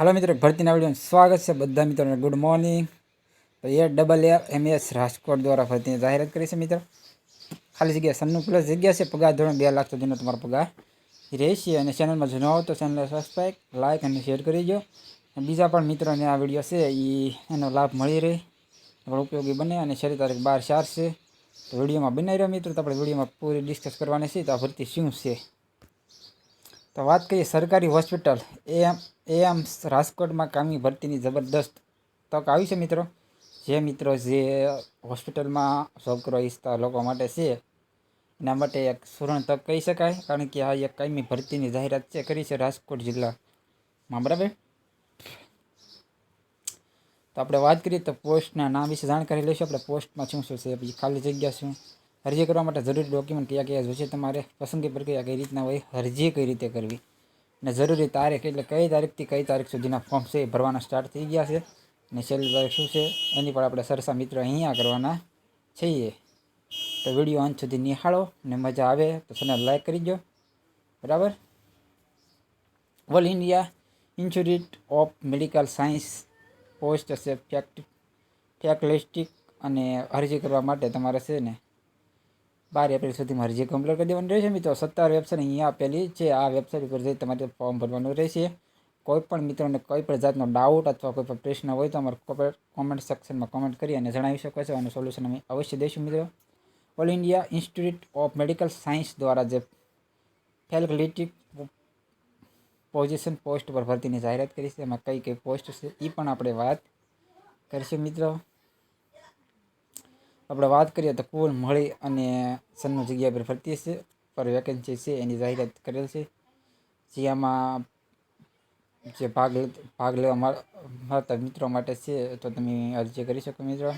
Hello મિત્રો ભરતીના video સ્વાગત છે બધા મિત્રોને. ગુડ મોર્નિંગ તો A double A M S Rajkot દ્વારા ભરતીની જાહેરાત કરી છે મિત્રો. ખાલી જગ્યા સન્નું પ્લસ જગ્યા છે. પગાર ધોરણ બે લાખ સુધીનો તમારો પગાર રહેશે. અને ચેનલમાં જૂનો આવો તો ચેનલ સબસ્ક્રાઈબ લાઇક અને શેર કરી દો. અને બીજા પણ મિત્રોને આ વીડિયો છે એ એનો લાભ મળી રહે. પણ ઉપયોગી બને અને છેલ્લી તારીખ બાર ચાર છે. તો વિડીયોમાં બનાવી રહ્યો મિત્રો. તો આપણે વિડીયોમાં પૂરી ડિસ્કસ કરવાની છે. તો આ ભરતી શું છે? તો વાત કરીએ સરકારી હોસ્પિટલ. એમ એમ્સ રાજકોટમાં કામી ભરતીની જબરદસ્ત તક આવી છે મિત્રો. જે મિત્રો જે હોસ્પિટલમાં જોબ કરવા લોકો માટે છે, એના માટે એક સુવર્ણ તક કહી શકાય. કારણ કે આ એક કાયમી ભરતીની જાહેરાત છે કરી છે રાજકોટ જિલ્લામાં. બરાબર? તો આપણે વાત કરીએ તો પોસ્ટના નામ વિશે જાણકારી લઈશું. આપણે પોસ્ટમાં શું શું છે, પછી ખાલી જગ્યા શું? અરજી કરવા માટે જરૂરી ડોક્યુમેન્ટ કયા કયા જોશે, તમારે પસંદગી પ્રક્રિયા કઈ રીતના હોય, અરજી કઈ રીતે કરવી અને જરૂરી તારીખ એટલે કઈ તારીખથી કઈ તારીખ સુધીના ફોર્મ છે એ ભરવાના સ્ટાર્ટ થઈ ગયા છે અને છેલ્લી તારીખ શું છે એની પણ આપણે સરસા મિત્રો અહીંયા કરવાના છીએ. તો વીડિયો અંત સુધી નિહાળો ને મજા આવે તો ચેનલ લાઈક કરી દો. બરાબર? All India institute of medical science post હશે ફેક્ટ ફેકલિસ્ટિક અને અરજી કરવા માટે તમારે છે ને બાર એપ્રિલ સુધીમાં અરજી કમ્પ્લીટ કરી દેવાની રહેશે મિત્રો, સત્તાવાર વેબસાઇટ અહીંયા આપેલી છે. આ વેબસાઇટ ઉપર જઈ તમારે ફોર્મ ભરવાનું રહેશે. કોઈ પણ મિત્રોને કોઈ પણ જાતનો ડાઉટ અથવા કોઈ પણ પ્રશ્ન હોય તો અમારે કોમેન્ટ સેક્શનમાં કોમેન્ટ કરી અને જણાવી શકો છો અને સોલ્યુશન અમે અવશ્ય દઈશું મિત્રો. All India institute of medical science દ્વારા જે ફેકલિટી પોઝિશન પોસ્ટ પર ભરતીની જાહેરાત કરી છે, એમાં કઈ કઈ પોસ્ટ છે એ પણ આપણે વાત કરીશું મિત્રો. આપણે વાત કરીએ તો કુલ મળી અને સન્નુ જગ્યા પર ફરતી છે પર વેકેન્સી છે, એની જાહેરાત કરેલ છે. જેમાં જે ભાગ ભાગ લેવા મારતા મિત્રો માટે છે, તો તમે અરજી કરી શકો મિત્રો.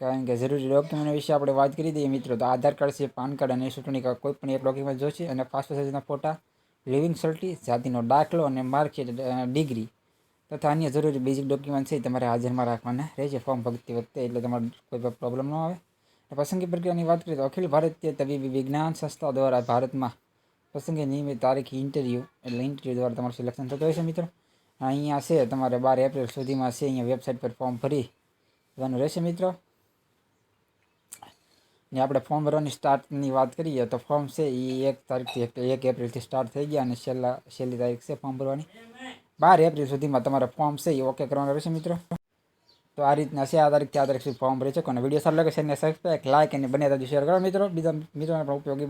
કારણ કે જરૂરી ડોક્યુમેન્ટ વિશે આપણે વાત કરી દઈએ મિત્રો, તો આધાર કાર્ડ છે, પાન કાર્ડ અને ચૂંટણી કાર્ડ, કોઈ પણ એક ડોક્યુમેન્ટ જોશે. અને પાસપોર્ટ સાઇઝના ફોટા લિવિંગ સર્ટી જાતિનો દાખલો અને માર્કશીટ ડિગ્રી તથા અન્ય જરૂરી બેઝિક ડોક્યુમેન્ટ છે તમારે હાજરમાં રાખવાના. રહેશે ફોર્મ ભરતી વખતે એટલે તમારે કોઈ પણ પ્રોબ્લેમ ન આવે. પસંદગી પ્રક્રિયાની વાત કરીએ તો અખિલ ભારતીય તબીબી વિજ્ઞાન સંસ્થા દ્વારા ભારતમાં પસંદગી નિયમિત તારીખ ઇન્ટરવ્યૂ એટલે ઇન્ટરવ્યૂ દ્વારા તમારું સિલેક્શન થતું હોય છે મિત્રો. અહીંયા છે, તમારે બાર એપ્રિલ સુધીમાં છે, અહીંયા વેબસાઇટ પર ફોર્મ ભરી દેવાનું રહેશે મિત્રો. ને આપણે ફોર્મ ભરવાની સ્ટાર્ટની વાત કરીએ તો ફોર્મ છે એ એક તારીખથી એક એપ્રિલથી સ્ટાર્ટ થઈ ગયા અને છેલ્લા, છેલ્લી તારીખ છે ફોર્મ ભરવાની. બાર એપ્રિલ સુધીમાં તમારા ફોર્મ છે એ ઓકે કરવાનું રહેશે મિત્રો. તો આ રીતના છે, આ તારીખથી આ તારીખ સુધી ફોર્મ ભરી શકો અને વીડિયો સારો લાગે છે એને સબસ્ક્રાઈબ લાઇક અને બને તાજી શેર કરો મિત્રો. બીજા મિત્રોને પણ ઉપયોગી